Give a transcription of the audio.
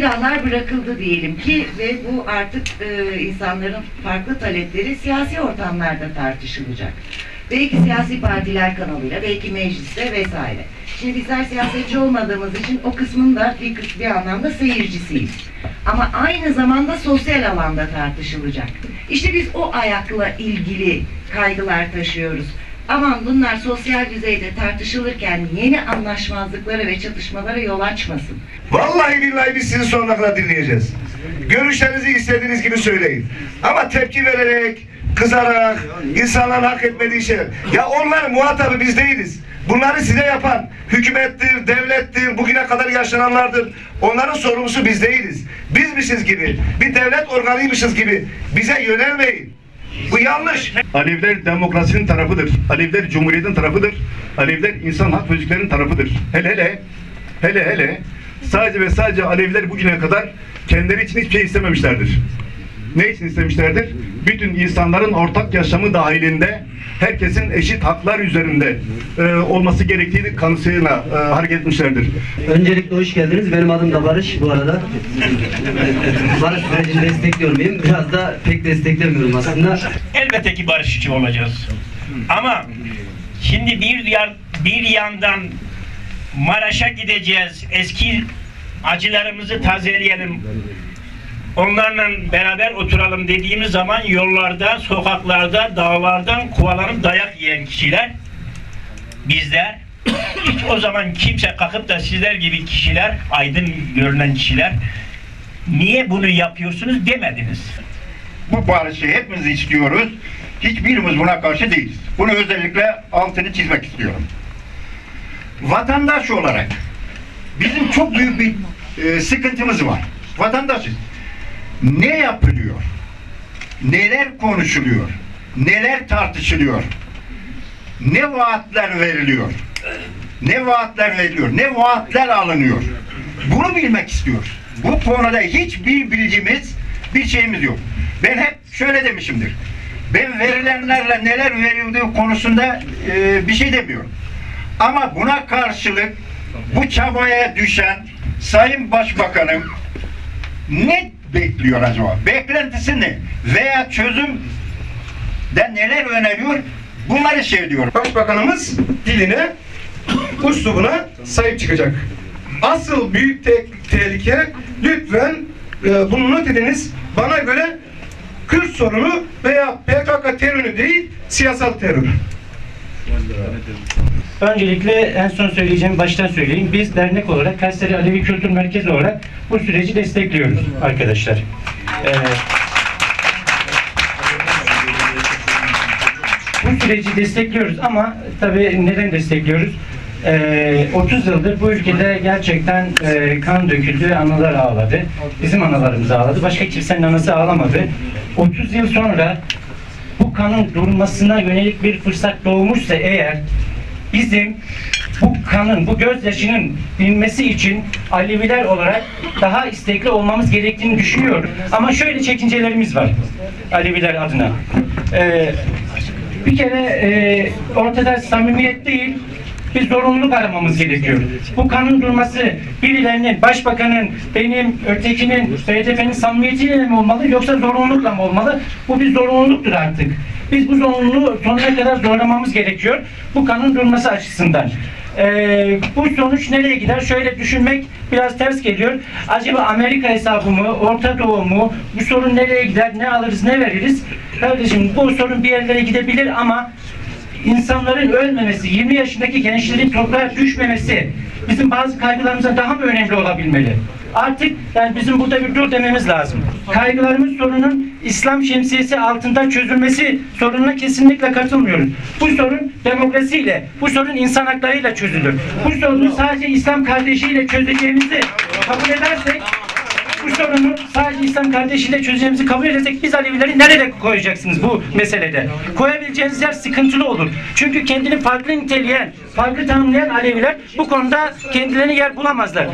silahlar bırakıldı diyelim ki ve bu artık e, insanların farklı talepleri siyasi ortamlarda tartışılacak. Belki siyasi partiler kanalıyla, belki mecliste vesaire. Şimdi bizler siyasetçi olmadığımız için o kısmın da bir, kıs- bir anlamda seyircisiyiz. Ama aynı zamanda sosyal alanda tartışılacak. İşte biz o ayakla ilgili kaygılar taşıyoruz. Aman bunlar sosyal düzeyde tartışılırken yeni anlaşmazlıklara ve çatışmalara yol açmasın. Vallahi billahi biz sizi sonuna kadar dinleyeceğiz. Görüşlerinizi istediğiniz gibi söyleyin. Ama tepki vererek, kızarak, insanların hak etmediği şeyler. Ya onlar muhatabı biz değiliz. Bunları size yapan hükümettir, devlettir, bugüne kadar yaşananlardır. Onların sorumlusu biz değiliz. Bizmişiz gibi, bir devlet organıymışız gibi bize yönelmeyin. Bu yanlış. Aleviler demokrasinin tarafıdır. Aleviler cumhuriyetin tarafıdır. Aleviler insan hak ve tarafıdır. Hele hele hele hele sadece ve sadece Aleviler bugüne kadar kendileri için hiçbir şey istememişlerdir. Ne için istemişlerdir? Bütün insanların ortak yaşamı dahilinde herkesin eşit haklar üzerinde e, olması gerektiği kanısıyla e, hareket etmişlerdir. Öncelikle hoş geldiniz. Benim adım da Barış bu arada. Barış sürecini destekliyor muyum? Biraz da pek desteklemiyorum aslında. elbette ki barışçı olacağız. Ama şimdi bir yan, bir yandan Maraş'a gideceğiz. Eski acılarımızı tazeleyelim. Onlarla beraber oturalım dediğimiz zaman yollarda, sokaklarda, dağlardan kovalanıp dayak yiyen kişiler bizler hiç o zaman kimse kalkıp da sizler gibi kişiler, aydın görünen kişiler niye bunu yapıyorsunuz demediniz. bu barışı hepimiz istiyoruz. Hiçbirimiz buna karşı değiliz. Bunu özellikle altını çizmek istiyorum. Vatandaş olarak bizim çok büyük bir e, sıkıntımız var. Vatandaşız. Ne yapılıyor? Neler konuşuluyor? Neler tartışılıyor? Ne vaatler veriliyor? Ne vaatler veriliyor? Ne vaatler alınıyor? Bunu bilmek istiyoruz. Bu konuda hiçbir bilgimiz, bir şeyimiz yok. Ben hep şöyle demişimdir. Ben verilenlerle neler verildiği konusunda e, bir şey demiyorum. Ama buna karşılık bu çabaya düşen Sayın Başbakanım ne bekliyor acaba? Beklentisi ne? Veya çözüm de neler öneriyor? Bunları söylüyor. Başbakanımız diline, uslubuna sahip çıkacak. Asıl büyük te- tehlike lütfen e, bunu not ediniz. Bana göre Kürt sorunu veya PKK terörü değil, siyasal terör. Öncelikle en son söyleyeceğimi baştan söyleyeyim. Biz dernek olarak Kayseri Alevi Kültür Merkezi olarak bu süreci destekliyoruz arkadaşlar. Ee, bu süreci destekliyoruz ama tabii neden destekliyoruz? Ee, 30 yıldır bu ülkede gerçekten e, kan döküldü, analar ağladı. Bizim analarımız ağladı. Başka kimsenin anası ağlamadı. 30 yıl sonra bu kanın durmasına yönelik bir fırsat doğmuşsa eğer bizim bu kanın, bu gözyaşının dinmesi için Aleviler olarak daha istekli olmamız gerektiğini düşünüyorum. Ama şöyle çekincelerimiz var Aleviler adına. Ee, bir kere e, ortada samimiyet değil, bir zorunluluk aramamız gerekiyor. Bu kanun durması birilerinin, başbakanın, benim, ötekinin, BDP'nin samimiyetiyle mi olmalı yoksa zorunlulukla mı olmalı? Bu bir zorunluluktur artık. Biz bu zorunluluğu sonuna kadar zorlamamız gerekiyor. Bu kanun durması açısından. Ee, bu sonuç nereye gider? Şöyle düşünmek biraz ters geliyor. Acaba Amerika hesabı mı, Orta Doğu mu? Bu sorun nereye gider? Ne alırız, ne veririz? Kardeşim bu sorun bir yerlere gidebilir ama insanların ölmemesi, 20 yaşındaki gençlerin toprağa düşmemesi bizim bazı kaygılarımıza daha mı önemli olabilmeli? Artık yani bizim burada bir dur dememiz lazım. Kaygılarımız sorunun İslam şemsiyesi altında çözülmesi sorununa kesinlikle katılmıyoruz. Bu sorun demokrasiyle, bu sorun insan haklarıyla çözülür. Bu sorunu sadece İslam kardeşiyle çözeceğimizi kabul edersek bu sorunu sadece İslam kardeşiyle çözeceğimizi kabul edersek biz Alevileri nerede koyacaksınız bu meselede? Koyabileceğiniz yer sıkıntılı olur. Çünkü kendini farklı niteleyen, farklı tanımlayan Aleviler bu konuda kendilerine yer bulamazlar.